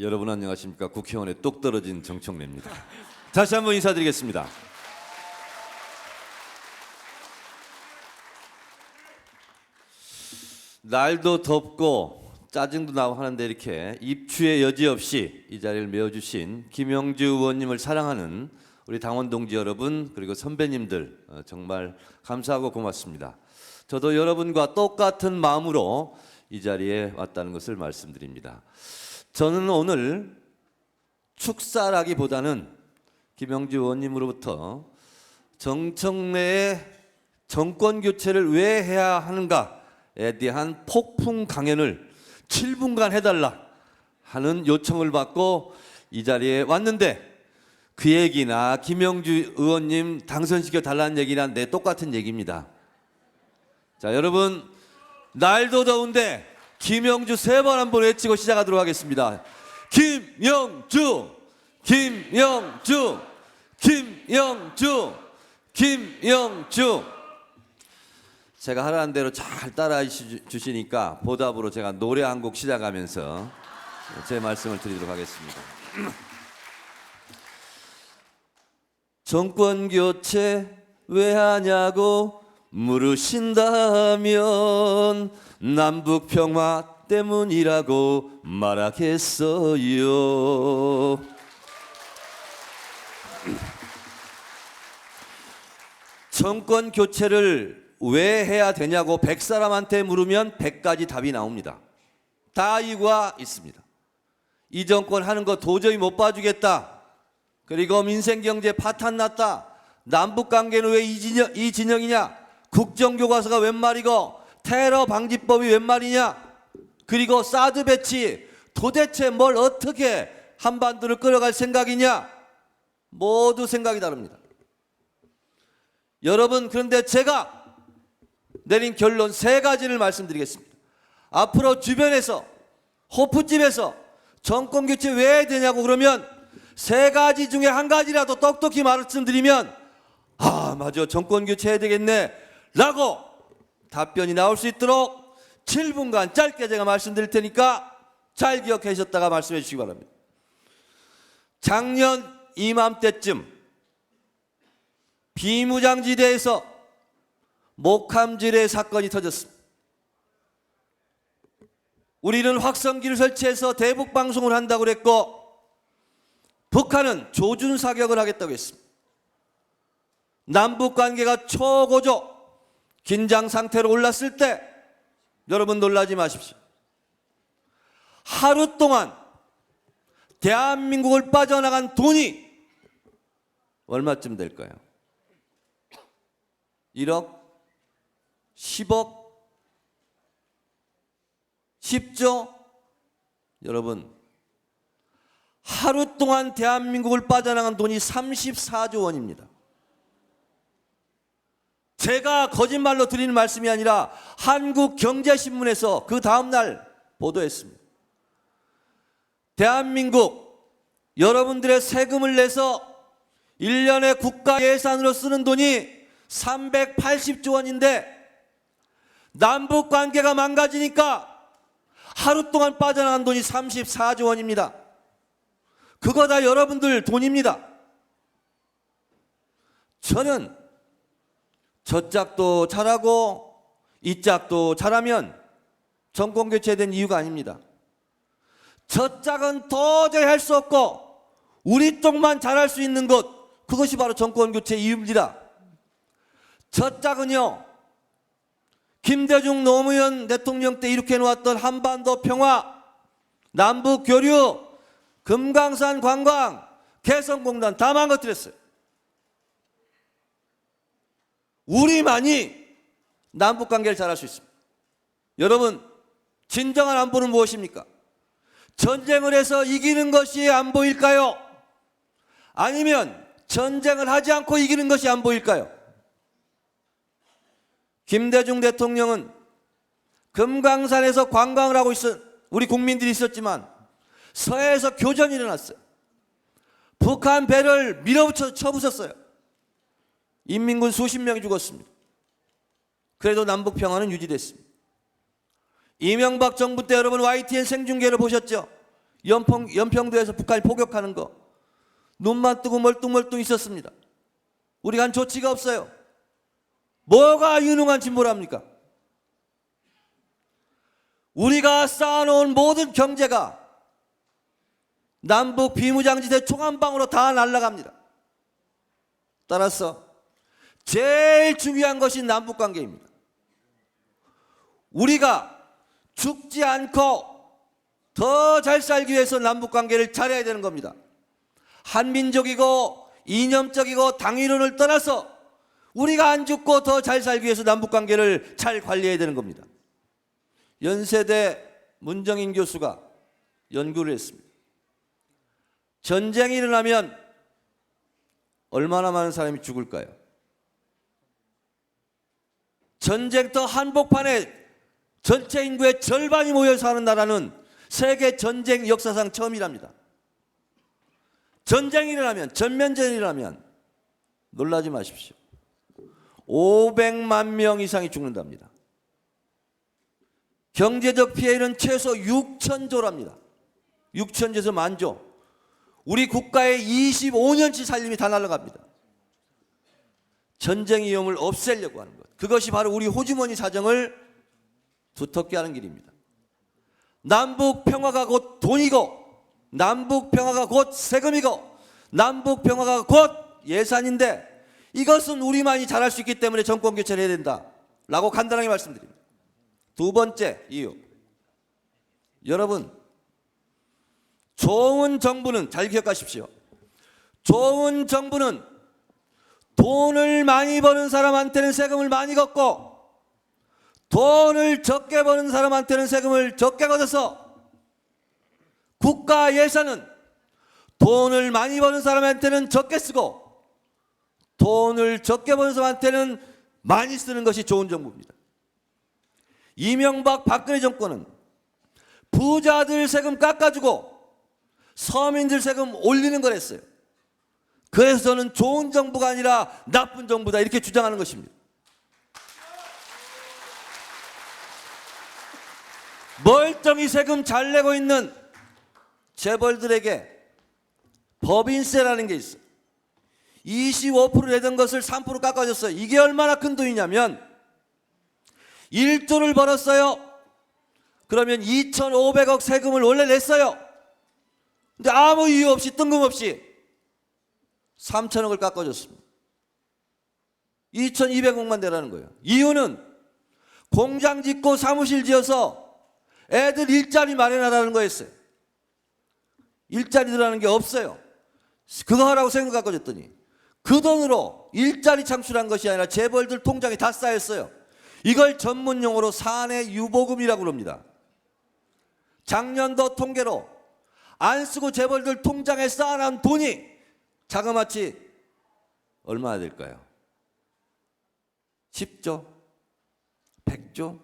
여러분 안녕하십니까 국회의원의 똑 떨어진 정청래입니다. 다시 한번 인사드리겠습니다. 날도 덥고 짜증도 나고 하는데 이렇게 입추의 여지 없이 이 자리를 메워주신 김영주 의원님을 사랑하는 우리 당원 동지 여러분 그리고 선배님들 어, 정말 감사하고 고맙습니다. 저도 여러분과 똑같은 마음으로 이 자리에 왔다는 것을 말씀드립니다. 저는 오늘 축사라기보다는 김영주 의원님으로부터 정청래의 정권 교체를 왜 해야 하는가에 대한 폭풍 강연을 7분간 해달라 하는 요청을 받고 이 자리에 왔는데 그 얘기나 김영주 의원님 당선시켜 달라는 얘기나 내 똑같은 얘기입니다. 자 여러분 날도 더운데 김영주 세 번 한번 외치고 시작하도록 하겠습니다. 김영주, 김영주, 김영주, 김영주. 제가 하라는 대로 잘 따라 주- 주시니까 보답으로 제가 노래 한 곡 시작하면서 제 말씀을 드리도록 하겠습니다. 정권 교체 왜 하냐고 물으신다면 남북 평화 때문이라고 말하겠어요. 정권 교체를 왜 해야 되냐고 백 사람한테 물으면 백 가지 답이 나옵니다. 다 이유가 있습니다. 이 정권 하는 거 도저히 못 봐주겠다. 그리고 민생 경제 파탄 났다. 남북 관계는 왜 이 진영, 이 진영이냐? 국정교과서가 웬 말이고 테러 방지법이 웬 말이냐? 그리고 사드 배치 도대체 뭘 어떻게 한반도를 끌어갈 생각이냐? 모두 생각이 다릅니다. 여러분 그런데 제가 내린 결론 세 가지를 말씀드리겠습니다. 앞으로 주변에서 호프집에서 정권 교체 왜 되냐고 그러면 세 가지 중에 한 가지라도 똑똑히 말씀드리면 아 맞아 정권 교체해야 되겠네 라고 답변이 나올 수 있도록 7분간 짧게 제가 말씀드릴 테니까 잘 기억하셨다가 말씀해 주시기 바랍니다. 작년 이맘때쯤 비무장지대에서 목함질의 사건이 터졌습니다. 우리는 확성기를 설치해서 대북 방송을 한다고 그랬고 북한은 조준 사격을 하겠다고 했습니다. 남북 관계가 초고조 긴장 상태로 올랐을 때 여러분 놀라지 마십시오. 하루 동안 대한민국을 빠져나간 돈이 얼마쯤 될까요? 1억, 10억, 10조? 여러분, 하루 동안 대한민국을 빠져나간 돈이 34조 원입니다. 제가 거짓말로 드리는 말씀이 아니라 한국경제신문에서 그 다음날 보도했습니다. 대한민국 여러분들의 세금을 내서 1년에 국가 예산으로 쓰는 돈이 380조 원인데 남북 관계가 망가지니까 하루 동안 빠져나간 돈이 34조 원입니다. 그거 다 여러분들 돈입니다. 저는 저 짝도 잘하고 이 짝도 잘하면 정권 교체된 이유가 아닙니다. 저 짝은 도저히 할 수 없고 우리 쪽만 잘할 수 있는 것 그것이 바로 정권 교체 이유입니다. 저 짝은요 김대중 노무현 대통령 때 이렇게 놓았던 한반도 평화 남북 교류 금강산 관광 개성공단 다 망가뜨렸어요. 우리만이 남북 관계를 잘할 수 있습니다. 여러분 진정한 안보는 무엇입니까? 전쟁을 해서 이기는 것이 안보일까요? 아니면 전쟁을 하지 않고 이기는 것이 안보일까요? 김대중 대통령은 금강산에서 관광을 하고 있어 우리 국민들이 있었지만 서해에서 교전이 일어났어요. 북한 배를 밀어붙여 쳐부쉈어요. 인민군 수십 명이 죽었습니다. 그래도 남북 평화는 유지됐습니다. 이명박 정부 때 여러분 YTN 생중계를 보셨죠? 연평, 연평도에서 북한이 포격하는 거 눈만 뜨고 멀뚱멀뚱 있었습니다. 우리가 한 조치가 없어요. 뭐가 유능한 진보랍니까? 우리가 쌓아놓은 모든 경제가 남북 비무장지대 총한 방으로 다 날아갑니다. 따라서 제일 중요한 것이 남북 관계입니다. 우리가 죽지 않고 더 잘 살기 위해서 남북 관계를 잘해야 되는 겁니다. 한민족이고 이념적이고 당위론을 떠나서 우리가 안 죽고 더 잘 살기 위해서 남북 관계를 잘 관리해야 되는 겁니다. 연세대 문정인 교수가 연구를 했습니다. 전쟁이 일어나면 얼마나 많은 사람이 죽을까요? 전쟁터 한복판에 전체 인구의 절반이 모여 사는 나라는 세계 전쟁 역사상 처음이랍니다. 전쟁이 일어나면 전면전이 일어나면 놀라지 마십시오. 500만 명 이상이 죽는답니다. 경제적 피해는 최소 6천조랍니다. 6천조에서 만조. 우리 국가의 25년치 살림이 다 날아갑니다. 전쟁 위험을 없애려고 하는 것. 그것이 바로 우리 호주머니 사정을 두텁게 하는 길입니다. 남북 평화가 곧 돈이고, 남북 평화가 곧 세금이고, 남북 평화가 곧 예산인데, 이것은 우리만이 잘할 수 있기 때문에 정권 교체를 해야 된다. 라고 간단하게 말씀드립니다. 두 번째 이유. 여러분, 좋은 정부는 잘 기억하십시오. 좋은 정부는 돈을 많이 버는 사람한테는 세금을 많이 걷고 돈을 적게 버는 사람한테는 세금을 적게 걷어서 국가 예산은 돈을 많이 버는 사람한테는 적게 쓰고 돈을 적게 버는 사람한테는 많이 쓰는 것이 좋은 정부입니다. 이명박 박근혜 정권은 부자들 세금 깎아주고 서민들 세금 올리는 걸 했어요. 그래서 저는 좋은 정부가 아니라 나쁜 정부다 이렇게 주장하는 것입니다. 멀쩡히 세금 잘 내고 있는 재벌들에게 법인세라는 게 있어요. 25% 내던 것을 3% 깎아줬어요. 이게 얼마나 큰 돈이냐면 1조를 벌었어요. 그러면 2,500억 세금을 원래 냈어요. 근데 아무 이유 없이 뜬금없이 3천억을 깎아줬습니다. 2,200억만 내라는 거예요. 이유는 공장 짓고 사무실 지어서 애들 일자리 마련하라는 거였어요. 일자리 들어가는 게 없어요. 그거 하라고 세금 깎아줬더니 그 돈으로 일자리 창출한 것이 아니라 재벌들 통장에 다 쌓였어요. 이걸 전문 용어로 사내 유보금이라고 합니다. 작년도 통계로 안 쓰고 재벌들 통장에 쌓아놓은 돈이 자그마치 얼마나 될까요? 10조? 100조?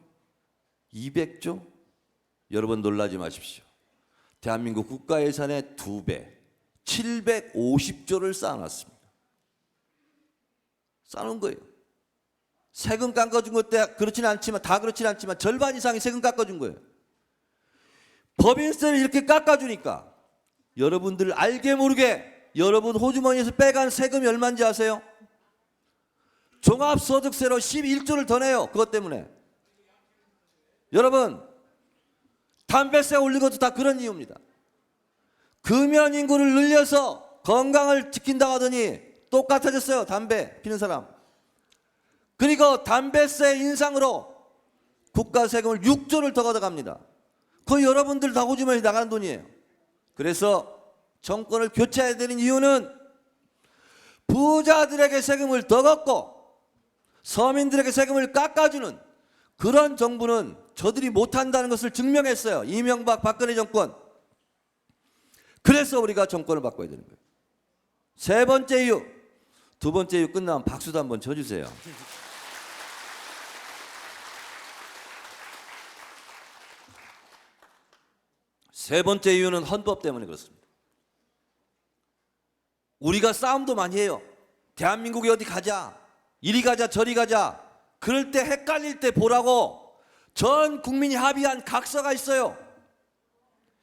200조? 여러분 놀라지 마십시오. 대한민국 국가 예산의 두 배, 750조를 쌓아놨습니다. 쌓아놓은 거예요. 세금 깎아준 것때 그렇지는 않지만 다 그렇지는 않지만 절반 이상이 세금 깎아준 거예요. 법인세를 이렇게 깎아주니까 여러분들 알게 모르게 여러분 호주머니에서 빼간 세금이 얼마인지 아세요? 종합소득세로 11조를 더 내요. 그것 때문에. 여러분 담배세 올린 것도 다 그런 이유입니다. 금연 인구를 늘려서 건강을 지킨다고 하더니 똑같아졌어요. 담배 피는 사람. 그리고 담배세 인상으로 국가 세금을 6조를 더 걷어갑니다. 그 여러분들 다 호주머니 나가는 돈이에요. 그래서 정권을 교체해야 되는 이유는 부자들에게 세금을 더 걷고 서민들에게 세금을 깎아주는 그런 정부는 저들이 못한다는 것을 증명했어요. 이명박 박근혜 정권. 그래서 우리가 정권을 바꿔야 되는 거예요. 세 번째 이유. 두 번째 이유 끝나면 박수도 한번 쳐주세요. 세 번째 이유는 헌법 때문에 그렇습니다. 우리가 싸움도 많이 해요. 대한민국에 어디 가자. 이리 가자, 저리 가자. 그럴 때 헷갈릴 때 보라고 전 국민이 합의한 각서가 있어요.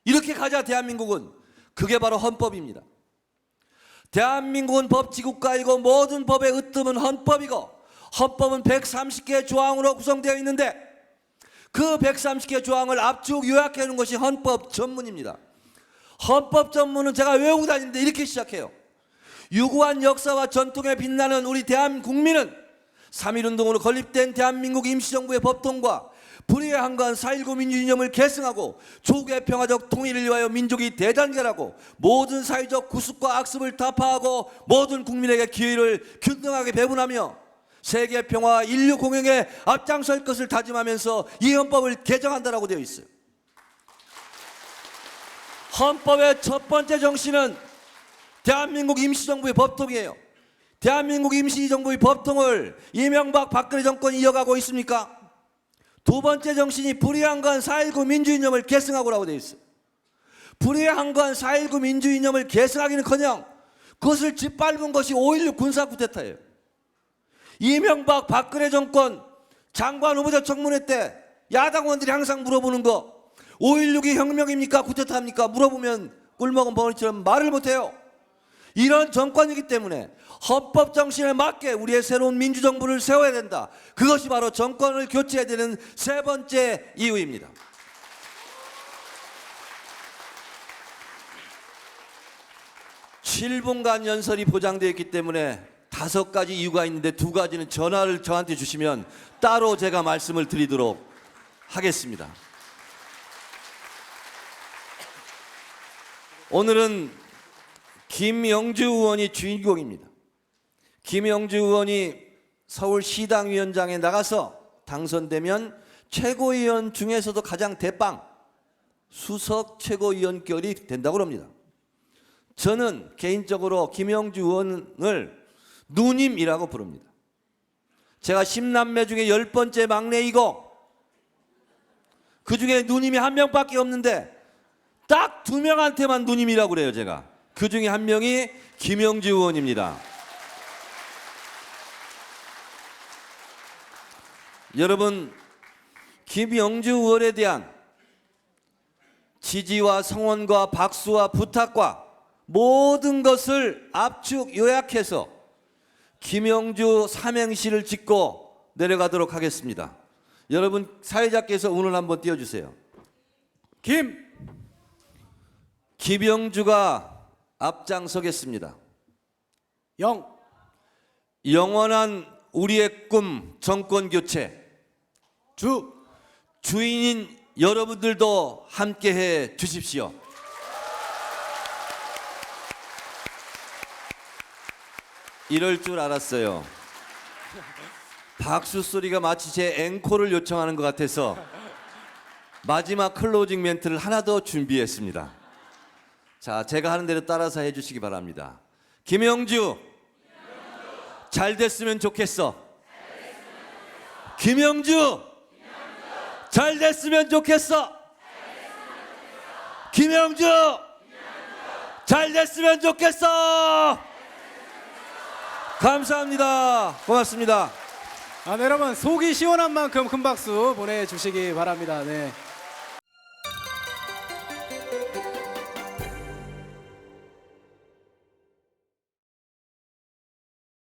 이렇게 가자 대한민국은 그게 바로 헌법입니다. 대한민국은 법치국가이고 모든 법의 으뜸은 헌법이고 헌법은 130개의 조항으로 구성되어 있는데 그 130개 조항을 압축 요약해 놓은 것이 헌법 전문입니다. 헌법 전문은 제가 외우고 다니는데 이렇게 시작해요. 유구한 역사와 전통에 빛나는 우리 대한국민은 3.1운동으로 건립된 대한민국 임시정부의 법통과 불의의 한간 4.19 민주이념을 계승하고 조국의 평화적 통일을 위하여 민족이 대단결하고 모든 사회적 구습과 악습을 타파하고 모든 국민에게 기회를 균등하게 배분하며 세계 평화와 인류 공영에 앞장설 것을 다짐하면서 이 헌법을 개정한다라고 되어 있어요. 헌법의 첫 번째 정신은 대한민국 임시정부의 법통이에요. 대한민국 임시정부의 법통을 이명박 박근혜 정권이 이어가고 있습니까? 두 번째 정신이 불의한 건 4.19 민주이념을 계승하고라고 되어 있어요. 불의한 건 4.19 민주이념을 계승하기는커녕 그것을 짓밟은 것이 5.16 군사 쿠데타예요. 이명박 박근혜 정권 장관 후보자 청문회 때 야당원들이 항상 물어보는 거 5.16이 혁명입니까 쿠데타입니까 물어보면 꿀먹은 벙어리처럼 말을 못해요. 이런 정권이기 때문에 헌법 정신에 맞게 우리의 새로운 민주정부를 세워야 된다. 그것이 바로 정권을 교체해야 되는 세 번째 이유입니다. 칠분간 연설이 보장되어 있기 때문에 다섯 가지 이유가 있는데 두 가지는 전화를 저한테 주시면 따로 제가 말씀을 드리도록 하겠습니다. 오늘은 김영주 의원이 주인공입니다. 김영주 의원이 서울시당 위원장에 나가서 당선되면 최고위원 중에서도 가장 대빵 수석 최고위원결이 된다고 합니다. 저는 개인적으로 김영주 의원을 누님이라고 부릅니다. 제가 10남매 중에 열 번째 막내이고 그 중에 누님이 한 명밖에 없는데 딱 두 명한테만 누님이라고 그래요 제가. 그 중에 한 명이 김영주 의원입니다. 여러분 김영주 의원에 대한 지지와 성원과 박수와 부탁과 모든 것을 압축 요약해서 김영주 삼행시를 짓고 내려가도록 하겠습니다. 여러분 사회자께서 운을 한번 띄워주세요. 김 김영주가 앞장서겠습니다. 영 영원한 우리의 꿈 정권 교체 주 주인인 여러분들도 함께 해 주십시오. 이럴 줄 알았어요. 박수 소리가 마치 제 앵콜을 요청하는 것 같아서 마지막 클로징 멘트를 하나 더 준비했습니다. 자, 제가 하는 대로 따라서 해주시기 바랍니다. 김영주, 잘 됐으면 좋겠어. 김영주, 잘 됐으면 좋겠어. 김영주, 잘 됐으면 좋겠어. 감사합니다. 고맙습니다. 아, 네, 여러분 속이 시원한 만큼 큰 박수 보내주시기 바랍니다. 네.